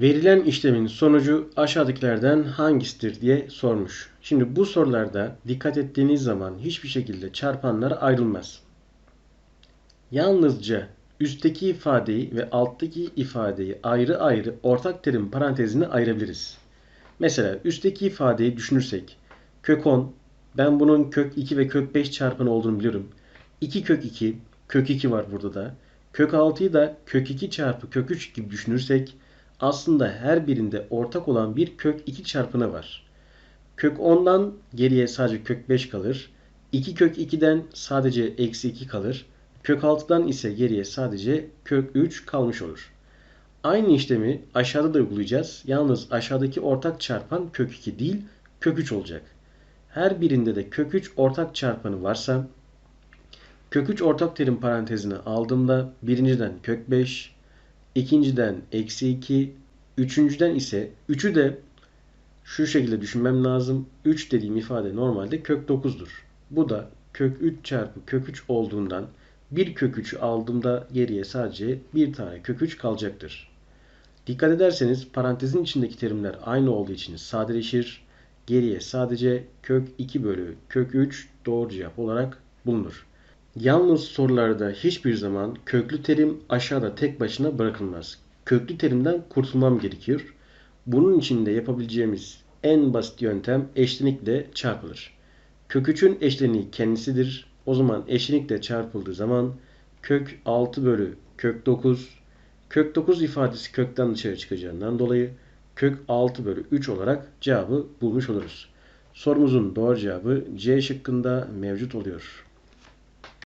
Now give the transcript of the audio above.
Verilen işlemin sonucu aşağıdakilerden hangisidir diye sormuş. Şimdi bu sorularda dikkat ettiğiniz zaman hiçbir şekilde çarpanlar ayrılmaz. Yalnızca üstteki ifadeyi ve alttaki ifadeyi ayrı ayrı ortak terim parantezine ayırabiliriz. Mesela üstteki ifadeyi düşünürsek kök 10 ben bunun kök 2 ve kök 5 çarpanı olduğunu biliyorum. 2 kök 2 kök 2 var burada da. Kök 6'yı da kök 2 çarpı kök 3 gibi düşünürsek aslında her birinde ortak olan bir kök 2 çarpını var. Kök 10'dan geriye sadece kök 5 kalır. 2 kök 2'den sadece eksi 2 kalır. Kök 6'dan ise geriye sadece kök 3 kalmış olur. Aynı işlemi aşağıda da uygulayacağız. Yalnız aşağıdaki ortak çarpan kök 2 değil kök 3 olacak. Her birinde de kök 3 ortak çarpanı varsa kök 3 ortak terim parantezine aldığımda birinciden kök 5, ikinciden eksi 2, üçüncüden ise 3'ü de şu şekilde düşünmem lazım. 3 dediğim ifade normalde kök 9'dur. Bu da kök 3 çarpı kök 3 olduğundan bir kök 3'ü aldığımda geriye sadece bir tane kök 3 kalacaktır. Dikkat ederseniz parantezin içindeki terimler aynı olduğu için sadeleşir. Geriye sadece kök 2 bölü kök 3 doğru cevap olarak bulunur. Yalnız sorularda hiçbir zaman köklü terim aşağıda tek başına bırakılmaz. Köklü terimden kurtulmam gerekiyor. Bunun için de yapabileceğimiz en basit yöntem eşlenikle çarpılır. Kök 3'ün eşleniği kendisidir. O zaman eşlenikle çarpıldığı zaman kök 6 bölü kök 9 kök 9 ifadesi kökten dışarı çıkacağından dolayı kök 6 bölü 3 olarak cevabı bulmuş oluruz. Sorumuzun doğru cevabı C şıkkında mevcut oluyor.